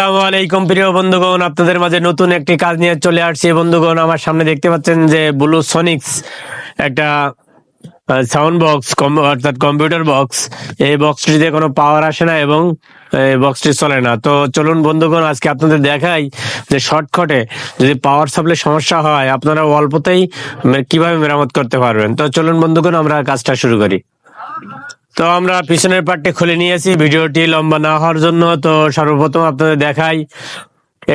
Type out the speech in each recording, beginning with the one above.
আসসালামু আলাইকুম প্রিয় বন্ধুগণ, আপনাদের মাঝে নতুন একটি কাজ নিয়ে চলে আসছি। বন্ধুগণ, আমার সামনে দেখতে পাচ্ছেন যে ব্লু সনিক্স একটা সাউন্ড বক্স অর্থাৎ কম্পিউটার বক্স এই বক্সটিতে কোনো পাওয়ার আসে না এবং বক্সটি চলে না। তো চলুন বন্ধুগণ, আজকে আপনাদের দেখাই যে শর্টকাটে যদি পাওয়ার সাপ্লাই সমস্যা হয়, আপনারা অল্পতেই কীভাবে মেরামত করতে পারবেন? তো চলুন বন্ধুগণ, আমরা কাজটা শুরু করি। তো আমরা পিছনের পার্টটি খুলে নিয়েছি। ভিডিওটি লম্বা না হওয়ার জন্য তো সর্বপ্রথম আপনাদের দেখাই।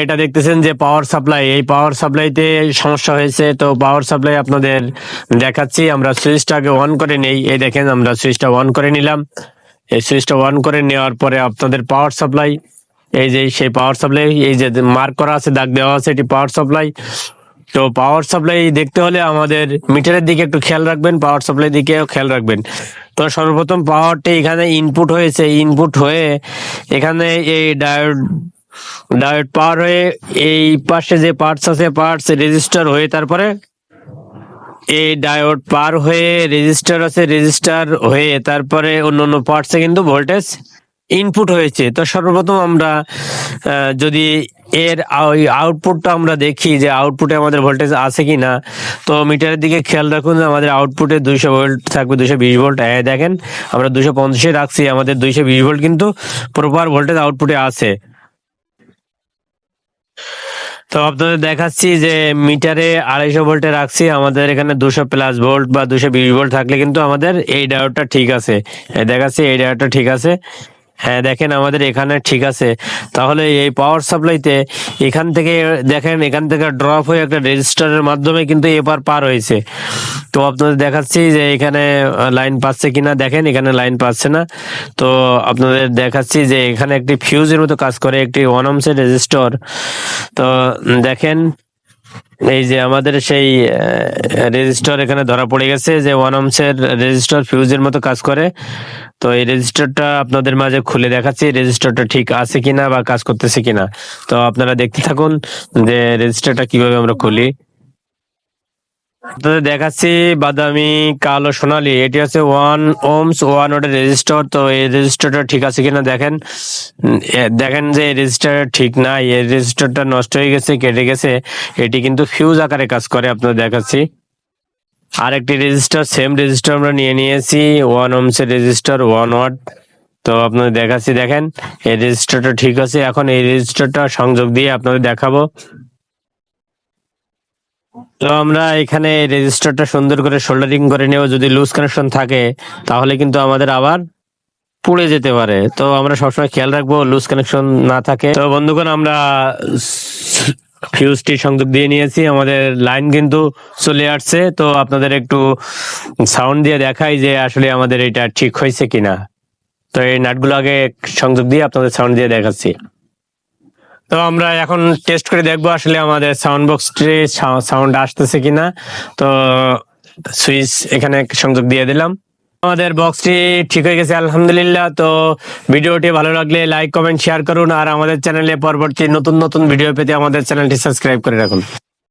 এটা দেখতেছেন যে পাওয়ার সাপ্লাই এই পাওয়ার সাপ্লাইতে সমস্যা হয়েছে, তো পাওয়ার সাপ্লাই আপনাদের দেখাচ্ছি। আমরা সুইচটাকে অন করে নেই। এই দেখেন, আমরা সুইচটা অন করে নিলাম। এই সুইচটা অন করে নেওয়ার পরে আপনাদের পাওয়ার সাপ্লাই এই যে সেই পাওয়ার সাপ্লাই এই যে মার্ক করা আছে, দাগ দেওয়া আছে, এটি পাওয়ার সাপ্লাই তো পাওয়ার সাপ্লাই দেখতে হলে আমাদের মিটারের দিকে একটু খেয়াল রাখবেন পাওয়ার সাপ্লাই দিকেও খেয়াল রাখবেন। তো সর্বপ্রথম পাওয়ারটি এখানে ইনপুট হয়েছে। ইনপুট হয়ে এখানে এই ডায়োড ডায়োড পাওয়ার হয়ে এই পাশে যে পার্টস আছে পার্টস রেজিস্টার হয়ে তারপরে এই ডায়োড পার হয়ে রেজিস্টার আছে রেজিস্টার হয়ে তারপরে অন্য অন্য পার্টসে কিন্তু ভোল্টেজ ইনপুট হয়েছে। তো সর্বপ্রথম আমরা যদি এর ওই আউটপুটটা আমরা দেখি যে আউটপুটে আমাদের ভোল্টেজ আছে কিনা। তো মিটারের দিকে খেয়াল রাখুন আমাদের আউটপুটে দুইশো ভোল্ট থাকবে, দুইশো বিশ ভোল্ট দেখেন, আমরা দুশো পঞ্চাশে রাখছি, আমাদের দুইশো বিশ ভোল্ট কিন্তু প্রপার ভোল্টেজ আউটপুটে আছে। তো আপনাদের দেখাচ্ছি যে মিটারে আড়াইশো ভোল্টে রাখছি, আমাদের এখানে দুশো প্লাস ভোল্ট বা দুশো বিশ ভোল্ট থাকলে কিন্তু আমাদের এই ডায়োডটা ঠিক আছে। দেখাচ্ছি, এই ডায়োডটা ঠিক আছে। হ্যাঁ দেখেন আমাদের এখানে ঠিক আছে। তাহলে এই পাওয়ার সাপ্লাইতে এখান থেকে দেখেন, এখান থেকে ড্রপ হয়ে একটা রেজিস্টারের মাধ্যমে কিন্তু এপার পার হয়েছে। তো আপনাদের দেখাচ্ছি যে এখানে লাইন পাচ্ছে কিনা। দেখেন, এখানে লাইন পাচ্ছে না। তো আপনাদের দেখাচ্ছি যে এখানে একটি ফিউজের মতো কাজ করে, একটি ওয়ান অমসের রেজিস্টর তো দেখেন এই যে আমাদের সেই রেজিস্টার এখানে ধরা পড়ে গেছে যে ওয়ান অমসের রেজিস্টার ফিউজের মতো কাজ করে। তো এই রেজিস্টারটা আপনাদের মাঝে খুলে দেখাচ্ছি রেজিস্টারটা ঠিক আছে কিনা বা কাজ করতেছে কিনা। তো আপনারা দেখতে থাকুন যে রেজিস্টারটা কীভাবে আমরা খুলি। আপনাদের দেখাচ্ছি বাদামি, কালো, সোনালি। এটি হচ্ছে ওয়ান ওমস ওয়ান ওটের রেজিস্টার তো এই রেজিস্টারটা ঠিক আছে কিনা দেখেন। দেখেন যে এই রেজিস্টার ঠিক নাই। এই রেজিস্টারটা নষ্ট হয়ে গেছে, কেটে গেছে। এটি কিন্তু ফিউজ আকারে কাজ করে, আপনাদের দেখাচ্ছি। আরেকটি রেজিস্টার সেম রেজিস্টার আমরা নিয়ে নিয়েছি। ওয়ান ওমস এর রেজিস্টার ওয়ান ওয়াট তো আপনাদের দেখাচ্ছি, দেখেন। এই রেজিস্টারটা ঠিক আছে। এখন এই রেজিস্টারটা সংযোগ দিয়ে আপনাদের দেখাবো। তো আমরা এখানে রেজিস্টারটা সুন্দর করে সোল্ডারিং করে নেব। যদি লুজ কানেকশন থাকে, তাহলে কিন্তু আমাদের আবার পুড়ে যেতে পারে। তো আমরা সবসময় খেয়াল রাখব লুজ কানেকশন না থাকে। তো বন্ধুগণ, আমরা ফিউজটি সংযোগ দিয়ে নিয়েছি। আমাদের লাইন কিন্তু চলে আসছে। তো আপনাদের একটু সাউন্ড দিয়ে দেখাই যে আসলে আমাদের এটা ঠিক হয়েছে কিনা। তো এই নাটগুলো আগে সংযোগ দিয়ে আপনাদের সাউন্ড দিয়ে দেখাচ্ছি। তো আমরা এখন টেস্ট করে দেখব আসলে আমাদের সাউন্ড বক্সটি সাউন্ড আসতেছে কিনা। তো সুইচ এখানে সংযোগ দিয়ে দিলাম। আমাদের বক্সটি ঠিক হয়ে গেছে, আলহামদুলিল্লাহ। তো ভিডিওটি ভালো লাগলে লাইক কমেন্ট শেয়ার করুন। আর আমাদের চ্যানেলে পরবর্তী নতুন নতুন ভিডিও পেতে আমাদের চ্যানেলটি সাবস্ক্রাইব করে রাখুন।